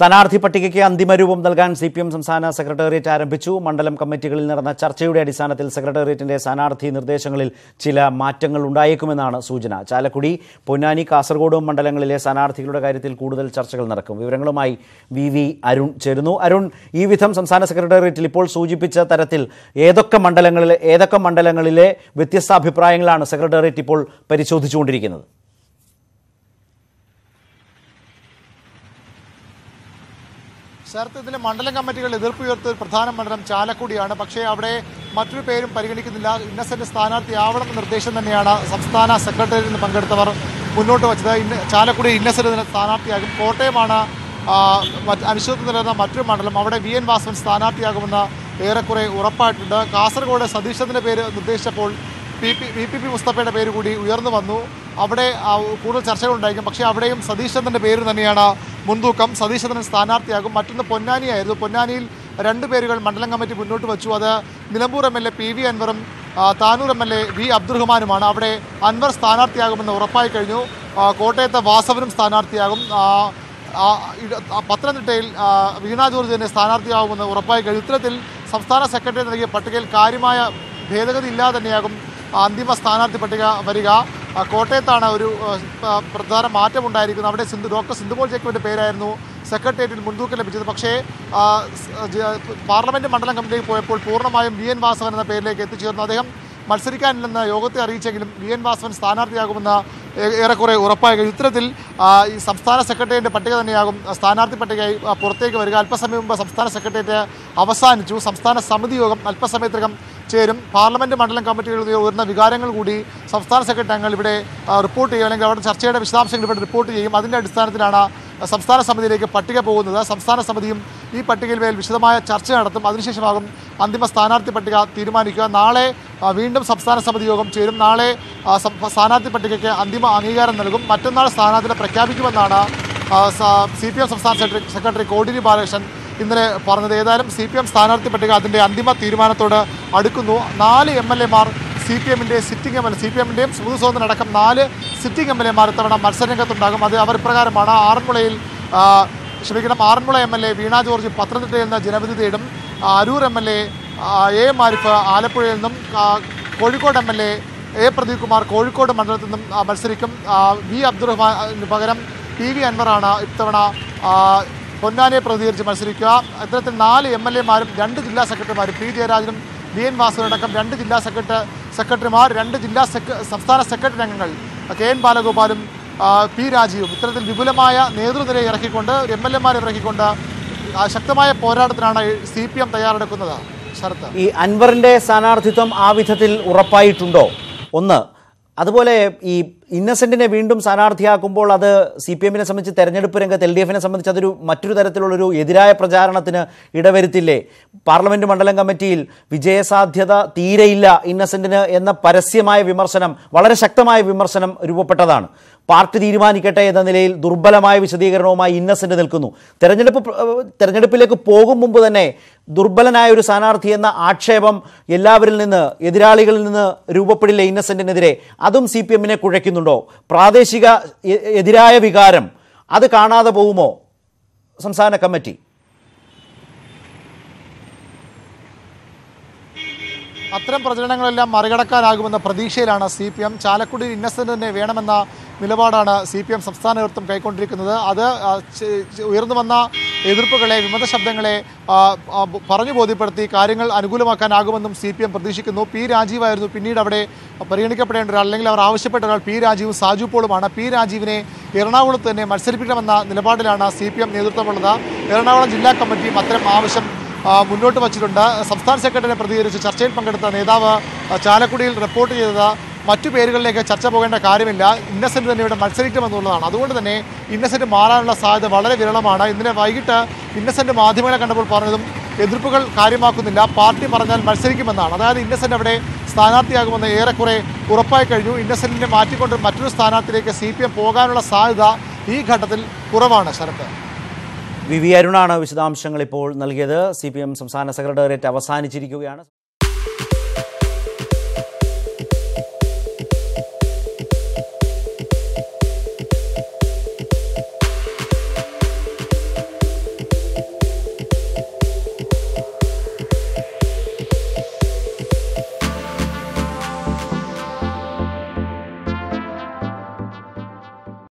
സ്ഥാനാർത്ഥി പട്ടികയ്ക്ക് അന്തിമരൂപം നൽകാൻ സി പി എം സംസ്ഥാന സെക്രട്ടേറിയറ്റ് ആരംഭിച്ചു. മണ്ഡലം കമ്മിറ്റികളിൽ നടന്ന ചർച്ചയുടെ അടിസ്ഥാനത്തിൽ സെക്രട്ടേറിയറ്റിന്റെ സ്ഥാനാർത്ഥി നിർദ്ദേശങ്ങളിൽ ചില മാറ്റങ്ങൾ ഉണ്ടായേക്കുമെന്നാണ് സൂചന. ചാലക്കുടി പൊന്നാനി കാസർഗോഡ് മണ്ഡലങ്ങളിലെ സ്ഥാനാർത്ഥികളുടെ കാര്യത്തിൽ കൂടുതൽ ചർച്ചകൾ നടക്കും. വിവരങ്ങളുമായി വി വി അരുൺ ചേരുന്നു. അരുൺ ഈ വിധം സംസ്ഥാന സെക്രട്ടേറിയറ്റിൽ ഇപ്പോൾ സൂചിപ്പിച്ച തരത്തിൽ ഏതൊക്കെ മണ്ഡലങ്ങളിലെ ഏതൊക്കെ മണ്ഡലങ്ങളിലെ വ്യത്യസ്ത അഭിപ്രായങ്ങളാണ് സെക്രട്ടേറിയറ്റ് ഇപ്പോൾ പരിശോധിച്ചുകൊണ്ടിരിക്കുന്നത്? ശരത്ത് ഇതിലെ മണ്ഡലം കമ്മിറ്റികൾ എതിർപ്പ് ഉയർത്തിയ പ്രധാന മണ്ഡലം ചാലക്കുടിയാണ്. പക്ഷേ അവിടെ മറ്റൊരു പേരും പരിഗണിക്കുന്നില്ല. ഇന്നസെന്റ് സ്ഥാനാർത്ഥിയാവണമെന്ന നിർദ്ദേശം തന്നെയാണ് സംസ്ഥാന സെക്രട്ടേറിയറ്റിൽ നിന്ന് പങ്കെടുത്തവർ മുന്നോട്ട് വച്ചത്. ഇന്ന് ചാലക്കുടി ഇന്നസെന്റ് സ്ഥാനാർത്ഥിയാകും. കോട്ടയമാണ് അനുശോചനം നിലനിന്ന മറ്റൊരു മണ്ഡലം. അവിടെ വി. എൻ. വാസവൻ സ്ഥാനാർത്ഥിയാകുമെന്ന് ഏറെക്കുറെ ഉറപ്പായിട്ടുണ്ട്. കാസർഗോഡ് സതീശന്റെ പേര് നിർദ്ദേശിച്ചപ്പോൾ പി പി പി മുസ്തഫയുടെ പേര് കൂടി ഉയർന്നു വന്നു. അവിടെ കൂടുതൽ ചർച്ചകളുണ്ടായിരിക്കും. പക്ഷേ അവിടെയും സതീഷ് ചന്ദ്രന്റെ പേര് തന്നെയാണ് മുൻതൂക്കം. സതീഷ് ചന്ദ്രൻ സ്ഥാനാർത്ഥിയാകും. മറ്റൊന്ന് പൊന്നാനിയായിരുന്നു പൊന്നാനിയിൽ രണ്ട് പേരുകൾ മണ്ഡലം കമ്മിറ്റി മുന്നോട്ട് വച്ചു. അത് Nilambur M L A P V അൻവറും Tanur M L A V അബ്ദുറഹ്മാനുമാണ്. അവിടെ അൻവർ സ്ഥാനാർത്ഥിയാകുമെന്ന് ഉറപ്പായി കഴിഞ്ഞു. കോട്ടയത്തെ വാസവനും സ്ഥാനാർത്ഥിയാകും. പത്തനംതിട്ടയിൽ വീണ ജോർജ് തന്നെ സ്ഥാനാർത്ഥിയാകുമെന്ന് ഉറപ്പായി കഴിഞ്ഞു. ഇത്തരത്തിൽ സംസ്ഥാന സെക്രട്ടറി നൽകിയ പട്ടികയിൽ കാര്യമായ ഭേദഗതി ഇല്ലാതെ തന്നെയാകും അന്തിമ സ്ഥാനാർത്ഥി പട്ടിക വരിക. കോട്ടയത്താണ് ഒരു പ്രധാന മാറ്റം പ്രധാന മാറ്റമുണ്ടായിരിക്കുന്നത്. അവിടെ സിന്ധു ഡോക്ടർ സിന്ധുപോൾ ജേക്കബിന്റെ പേരായിരുന്നു. സെക്രട്ടേറിയറ്റിൽ മുൻതൂക്കം ലഭിച്ചത്. പക്ഷേ പാർലമെന്റ് മണ്ഡലം കമ്മിറ്റിയിൽ പോയപ്പോൾ പൂർണമായും വി എൻ വാസവൻ എന്ന പേരിലേക്ക് എത്തിച്ചേർന്നു. അദ്ദേഹം മത്സരിക്കാനില്ലെന്ന് യോഗത്തെ അറിയിച്ചെങ്കിലും വി എൻ വാസവൻ സ്ഥാനാർത്ഥിയാകുമെന്ന് ഏറെക്കുറെ ഉറപ്പായി. ഇത്തരത്തിൽ ഈ സംസ്ഥാന സെക്രട്ടേറിയറ്റിന്റെ പട്ടിക തന്നെയാകും സ്ഥാനാർത്ഥി പട്ടികയായി പുറത്തേക്ക് വരിക. അല്പസമയം മുമ്പ് സംസ്ഥാന സെക്രട്ടേറിയറ്റ് അവസാനിച്ചു. സംസ്ഥാന സമിതി യോഗം അല്പസമയത്തിനകം ചേരും. പാർലമെന്റ് മണ്ഡലം കമ്മിറ്റികളിൽ ഉയർന്ന വികാരങ്ങൾ കൂടി സംസ്ഥാന സെക്രട്ടറി അംഗങ്ങൾ ഇവിടെ റിപ്പോർട്ട് ചെയ്യും. അല്ലെങ്കിൽ അവരുടെ ചർച്ചയുടെ വിശദാംശങ്ങൾ ഇവിടെ റിപ്പോർട്ട് ചെയ്യും. അതിന്റെ അടിസ്ഥാനത്തിലാണ് സംസ്ഥാന സമിതിയിലേക്ക് പട്ടിക പോകുന്നത്. സംസ്ഥാന സമിതിയും ഈ പട്ടികയിൽ മേൽ വിശദമായ ചർച്ച നടത്തും. അതിനുശേഷമാകും അന്തിമ സ്ഥാനാർത്ഥി പട്ടിക തീരുമാനിക്കുക. നാളെ വീണ്ടും സംസ്ഥാന സമിതി യോഗം ചേരും. നാളെ സ്ഥാനാർത്ഥി പട്ടികയ്ക്ക് അന്തിമ അംഗീകാരം നൽകും. മറ്റന്നാൾ സ്ഥാനാർത്ഥിനെ പ്രഖ്യാപിക്കുമെന്നാണ് സി പി എം സംസ്ഥാന സെക്രട്ടറി സെക്രട്ടറി കോടിയേരി ബാലകൃഷ്ണൻ ഇന്നലെ പറഞ്ഞത് ഏതായാലും സി പി എം സ്ഥാനാർത്ഥി പട്ടിക അതിന്റെ അന്തിമ തീരുമാനത്തോട് അടുക്കുന്നു. നാല് എം എൽ എമാർ സി പി എമ്മിന്റെ sitting M L C P എമ്മിന്റെയും സുഹൃത്ത് അടക്കം നാല് സിറ്റിംഗ് എം എൽ എമാർ ഇത്തവണ മത്സരരംഗത്തുണ്ടാകും. അത് അവർ ഇപ്രകാരമാണ് ആറന്മുളയിൽ ക്ഷമിക്കണം Aranmula M L A Veena George പത്തനംതിട്ടയിൽ നിന്ന് ജനവിധി തേടും. Aroor M L A A Arif ആലപ്പുഴയിൽ നിന്നും Kozhikode M L A A Pradeep Kumar Kozhikode മണ്ഡലത്തിൽ നിന്നും മത്സരിക്കും. വി അബ്ദുറഹ്മാന് പകരം പി വി അൻവറാണ് ഇത്തവണ പൊന്നാനിയെ പ്രതികരിച്ച് മത്സരിക്കുക. ഇത്തരത്തിൽ നാല് എം എൽ എമാരും രണ്ട് ജില്ലാ സെക്രട്ടറിമാരും പി ജയരാജനും വി എൻ വാസുവിനടക്കം രണ്ട് ജില്ലാ സെക്രട്ടറി സെക്രട്ടറിമാർ രണ്ട് ജില്ലാ സംസ്ഥാന സെക്രട്ടറി അംഗങ്ങൾ കെ എൻ ബാലഗോപാലും പി രാജീവും. ഇത്തരത്തിൽ വിപുലമായ നേതൃനിരയെ ഇറക്കിക്കൊണ്ട് എം എൽ എമാരെ ഇറക്കിക്കൊണ്ട് ശക്തമായ പോരാട്ടത്തിനാണ് സി പി എം തയ്യാറെടുക്കുന്നത്. ശരത്ത് ഈ അൻവറിന്റെ സ്ഥാനാർത്ഥിത്വം ആ വിധത്തിൽ ഉറപ്പായിട്ടുണ്ടോ? ഒന്ന് അതുപോലെ ഈ ഇന്നസെന്റിനെ വീണ്ടും സ്ഥാനാർത്ഥിയാക്കുമ്പോൾ അത് സി പി എമ്മിനെ സംബന്ധിച്ച് തെരഞ്ഞെടുപ്പ് രംഗത്ത് എൽ ഡി എഫിനെ സംബന്ധിച്ച് അതൊരു മറ്റൊരു തരത്തിലുള്ളൊരു എതിരായ പ്രചാരണത്തിന് ഇടവരുത്തില്ലേ? പാർലമെന്റ് മണ്ഡലം കമ്മിറ്റിയിൽ വിജയസാധ്യത തീരെയില്ല ഇന്നസെന്റിന് എന്ന പരസ്യമായ വിമർശനം വളരെ ശക്തമായ വിമർശനം രൂപപ്പെട്ടതാണ്. പാർട്ടി തീരുമാനിക്കട്ടെ എന്ന നിലയിൽ ദുർബലമായ വിശദീകരണവുമായി ഇന്നസെന്റ് നിൽക്കുന്നു. തെരഞ്ഞെടുപ്പ് തെരഞ്ഞെടുപ്പിലേക്ക് പോകും മുമ്പ് തന്നെ ദുർബലനായ ഒരു സ്ഥാനാർത്ഥി എന്ന ആക്ഷേപം എല്ലാവരിൽ നിന്ന് എതിരാളികളിൽ നിന്ന് രൂപപ്പെടില്ല ഇന്നസെന്റിനെതിരെ. അതും സി പി എമ്മിനെ കുഴയ്ക്കുന്നുണ്ടോ? പ്രാദേശിക എതിരായ വികാരം അത് കാണാതെ പോകുമോ? സംസ്ഥാന കമ്മിറ്റി. അത്തരം പ്രചരണങ്ങളെല്ലാം മറികടക്കാനാകുമെന്ന പ്രതീക്ഷയിലാണ് C P M Chalakudy Innocent തന്നെ വേണമെന്ന നിലപാടാണ് സി പി എം സംസ്ഥാന നേതൃത്വം കൈക്കൊണ്ടിരിക്കുന്നത്. അത് ഉയർന്നു വന്ന എതിർപ്പുകളെ വിമത ശബ്ദങ്ങളെ പറഞ്ഞു ബോധ്യപ്പെടുത്തി കാര്യങ്ങൾ അനുകൂലമാക്കാനാകുമെന്നും സി പി എം പ്രതീക്ഷിക്കുന്നു. പി രാജീവായിരുന്നു പിന്നീട് അവിടെ പരിഗണിക്കപ്പെടേണ്ട ഒരാൾ അല്ലെങ്കിൽ അവർ ആവശ്യപ്പെട്ട ഒരാൾ പി രാജീവും സാജു പോളുമാണ്. പി രാജീവിനെ എറണാകുളത്ത് തന്നെ മത്സരിപ്പിക്കണമെന്ന നിലപാടിലാണ് സി പി എം നേതൃത്വമുള്ളത്. എറണാകുളം ജില്ലാ കമ്മിറ്റിയും അത്തരം ആവശ്യം മുന്നോട്ട് വച്ചിട്ടുണ്ട്. സംസ്ഥാന സെക്രട്ടറിയെ പ്രതികരിച്ച് ചർച്ചയിൽ പങ്കെടുത്ത നേതാവ് ചാലക്കുടിയിൽ റിപ്പോർട്ട് ചെയ്തത് മറ്റു പേരുകളിലേക്ക് ചർച്ച പോകേണ്ട കാര്യമില്ല. ഇന്നസെന്റ് തന്നെ ഇവിടെ മത്സരിക്കുമെന്നുള്ളതാണ് അതുകൊണ്ട് തന്നെ ഇന്നസെന്റ് മാറാനുള്ള സാധ്യത വളരെ വിരളമാണ്. ഇന്നലെ വൈകിട്ട് ഇന്നസെന്റ് മാധ്യമങ്ങളെ കണ്ടപ്പോൾ പറഞ്ഞതും എതിർപ്പുകൾ കാര്യമാക്കുന്നില്ല. പാർട്ടി പറഞ്ഞാൽ മത്സരിക്കുമെന്നാണ്. അതായത് ഇന്നസെന്റ് അവിടെ സ്ഥാനാർത്ഥിയാകുമെന്ന് ഏറെക്കുറെ ഉറപ്പായി കഴിഞ്ഞു. ഇന്നസെന്റിനെ മാറ്റിക്കൊണ്ട് മറ്റൊരു സ്ഥാനാർത്ഥിയിലേക്ക് സി പി എം പോകാനുള്ള സാധ്യത ഈ ഘട്ടത്തിൽ കുറവാണ് ശരത്ത് വി വി അരുണാണ് വിശദാംശങ്ങൾ ഇപ്പോൾ നൽകിയത്. സി പി എം സംസ്ഥാന സെക്രട്ടേറിയറ്റ് അവസാനിച്ചിരിക്കുകയാണ്.